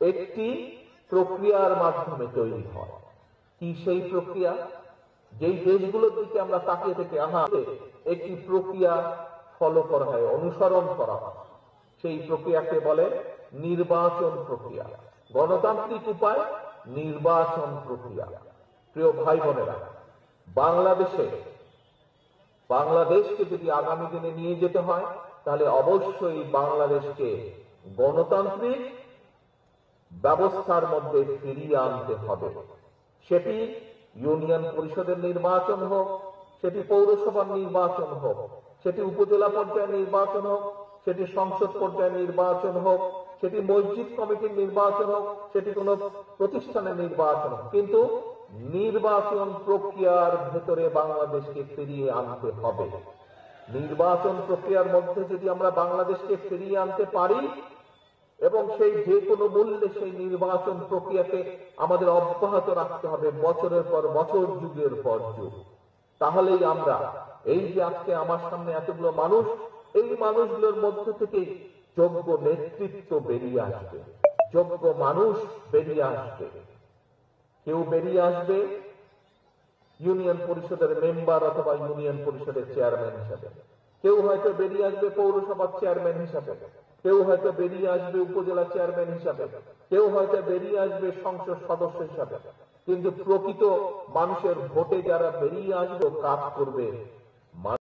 একটি প্রক্রিয়ার মাধ্যমে তৈরি হয়। কি সেই প্রক্রিয়া? যেই দেশগুলোর দিকে আমরা তাকিয়ে থেকে আহা, একটি প্রক্রিয়া ফলো করা হয় অনুসরণ করা হয়। সেই প্রক্রিয়াকে বলে নির্বাচন প্রক্রিয়া। গণতান্ত্রিক উপায়, নির্বাচন প্রক্রিয়া। প্রিয় ভাই বোনেরা বাংলাদেশে, বাংলাদেশকে যদি আগামী দিনে নিয়ে যেতে হয়, তাহলে অবশ্যই বাংলাদেশকে গণতান্ত্রিক ব্যবস্থার মধ্যে ফিরিয়ে আনতে হবে। সেটি ইউনিয়ন পরিষদের নির্বাচন হোক, সেটি পৌরসভার নির্বাচন হোক, সেটি উপজেলা পর্যায়ে নির্বাচন হোক, সেটি সংসদ পর্যায়ে নির্বাচন হোক, সেটি মসজিদ কমিটির নির্বাচন হোক, সেটি কোনো প্রতিষ্ঠানের নির্বাচন হোক। কিন্তু নির্বাচন প্রক্রিয়ার ভেতরে বাংলাদেশকে ফিরিয়ে আনতে হবে। নির্বাচন প্রক্রিয়ার মধ্যে যদি আমরা বাংলাদেশকে ফিরিয়ে আনতে পারি এবং সেই যে কোনো মূল্যে সেই নির্বাচন প্রক্রিয়াকে আমাদের অব্যাহত রাখতে হবে বছরের পর বছর, যুগের পর যুগ। তাহলেই আমরা, এই যে আজকে আমার সামনে এতগুলো মানুষ, এই মানুষগুলোর মধ্য থেকে যোগ্য নেতৃত্ব বেরিয়ে আসবে। যোগ্য মানুষ বেরিয়ে আসবে। কেউ বেরিয়ে আসবে ইউনিয়ন পরিষদের মেম্বার অথবা ইউনিয়ন পরিষদের চেয়ারম্যান হিসাবে। কেউ হয়তো বেরিয়ে আসবে পৌরসভার চেয়ারম্যান হিসাবে। কেউ হয়তো বেরিয়ে আসবে উপজেলা চেয়ারম্যান হিসাবে, কেউ হয়তো বেরিয়ে আসবে সংসদ সদস্য হিসাবে। কিন্তু প্রকৃত মানুষের ভোটে যারা বেরিয়ে আসবে, কাজ করবে।